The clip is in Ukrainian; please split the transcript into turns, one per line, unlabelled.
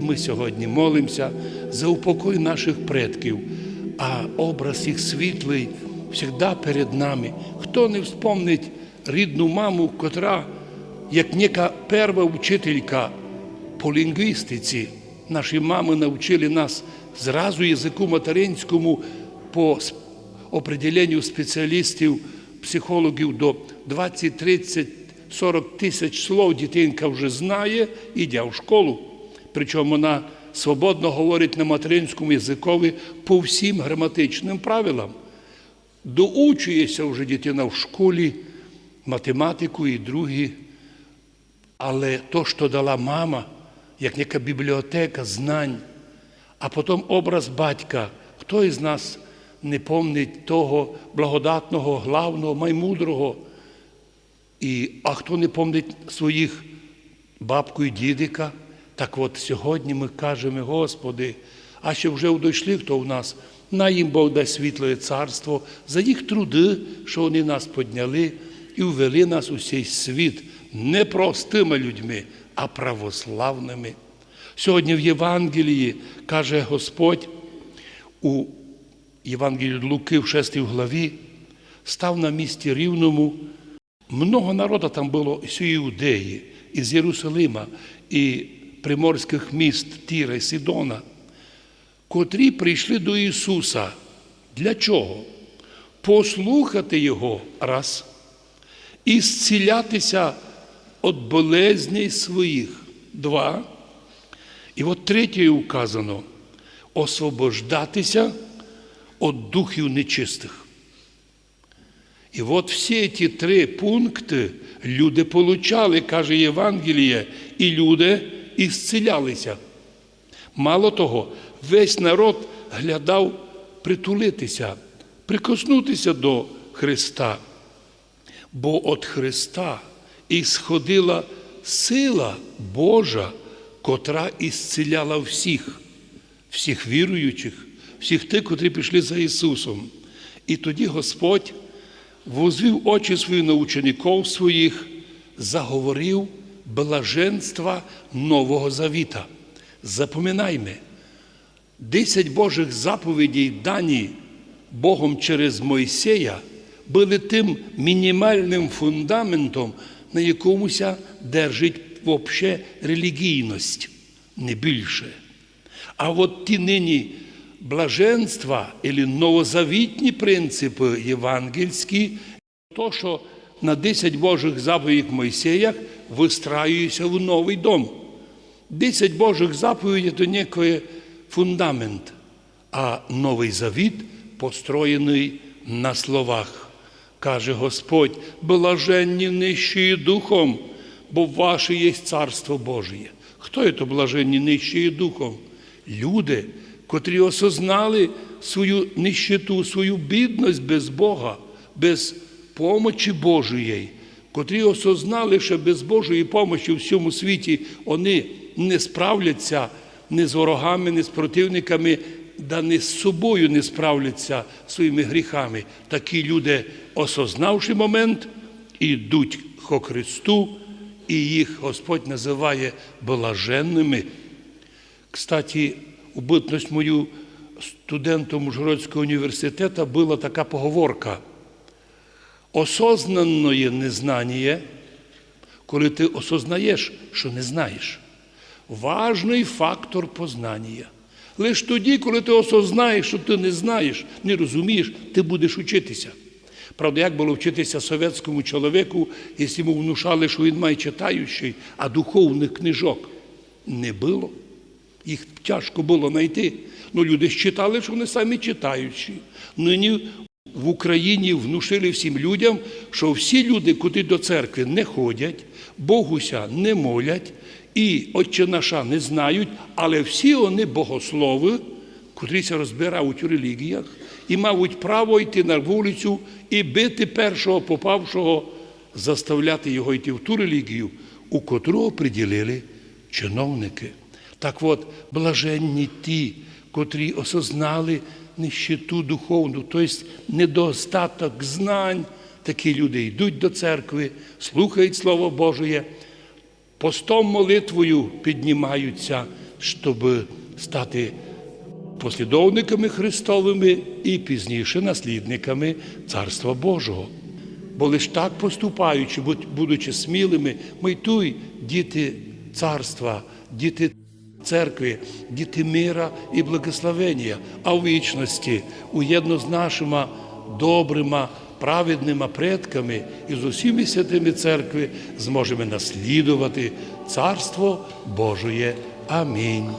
Ми сьогодні молимося за упокой наших предків, а образ їх світлий завжди перед нами. Хто не вспомнить рідну маму, котра, як нека перша вчителька по лінгвістиці, наші мами навчили нас зразу язику материнському по определенню спеціалістів, психологів до 20, 30, 40 тисяч слов дитинка вже знає, йде в школу. Причому вона свободно говорить на материнському язикові по всім граматичним правилам. Доучується вже дитина в школі математику і другі. Але то, що дала мама, як яка бібліотека знань, а потім образ батька, хто із нас не помнить того благодатного, главного, маймудрого, і, а хто не помнить своїх бабку і дідика, так от сьогодні ми кажемо, Господи, а що вже дійшли, хто в нас, на їм Бог дасть світле царство за їх труди, що вони нас підняли і ввели нас у цей світ не простими людьми, а православними. Сьогодні в Євангелії каже Господь у Євангелії Луки в 6 главі, став на місці рівному много народу там було з Іудеї, із Єрусалима і приморських міст Тіра і Сидона, котрі прийшли до Ісуса. Для чого? Послухати Його раз і зцілятися від болезней своїх. Два. І от третє указано освобождатися від духів нечистих. І от всі ці три пункти люди получали, каже Євангеліє, і люди ісцілялися. Мало того, весь народ глядав притулитися, прикоснутися до Христа. Бо від Христа ісходила сила Божа, котра ісціляла всіх, всіх віруючих, всіх тих, котрі пішли за Ісусом. І тоді Господь возвів очі свої на учеників своїх, заговорив блаженства Нового Завіта. Запоминайме, десять Божих заповідей, дані Богом через Мойсея, були тим мінімальним фундаментом, на якомуся держить вообще релігійність, не більше. А от ті нині блаженства або новозавітні принципи євангельські, то, що на 10 Божих заповідях Мойсеях вистраюється в новий дом. 10 Божих заповідей – то некий фундамент, а новий завіт построєний на словах. Каже Господь, блаженні нищі духом, бо ваше є царство Божє. Хто є то блаженні нищі духом? Люди, котрі осознали свою нищету, свою бідність без Бога, без помочі Божої, котрі осознали, що без Божої помочі у всьому світі вони не справляться ні з ворогами, ні з противниками, да не з собою не справляться своїми гріхами. Такі люди, осознавши момент, ідуть ко Христу, і їх Господь називає блаженними. Кстати, у бытность мою студентом Ужгородського університету була така поговорка. Осознанное незнання, коли ти осознаєш, що не знаєш. Важний фактор познання. Лише тоді, коли ти осознаєш, що ти не знаєш, не розумієш, ти будеш вчитися. Правда, як було вчитися совєтському чоловіку, якщо йому внушали, що він має читаючий, а духовних книжок не було. Їх тяжко було знайти. Ну, люди читали, що вони самі читаючі. Нині в Україні внушили всім людям, що всі люди, куди до церкви не ходять, Богуся не молять і Отче наша не знають, але всі вони богослови, котріся розбирають у релігіях, і мають право йти на вулицю і бити першого попавшого, заставляти його йти в ту релігію, у котру оприділили чиновники. Так от, блаженні ті, котрі осознали нищету духовну, тобто недостаток знань, такі люди йдуть до церкви, слухають Слово Божє, постом молитвою піднімаються щоб стати послідовниками Христовими і пізніше наслідниками Царства Божого. Бо лиш так поступаючи, будучи смілими, ми й діти царства, діти церкви, діти мира і благословення, а в вічності, уєдно з нашими добрими, праведними предками і з усіми святими церкви зможемо наслідувати Царство Божоє. Амінь.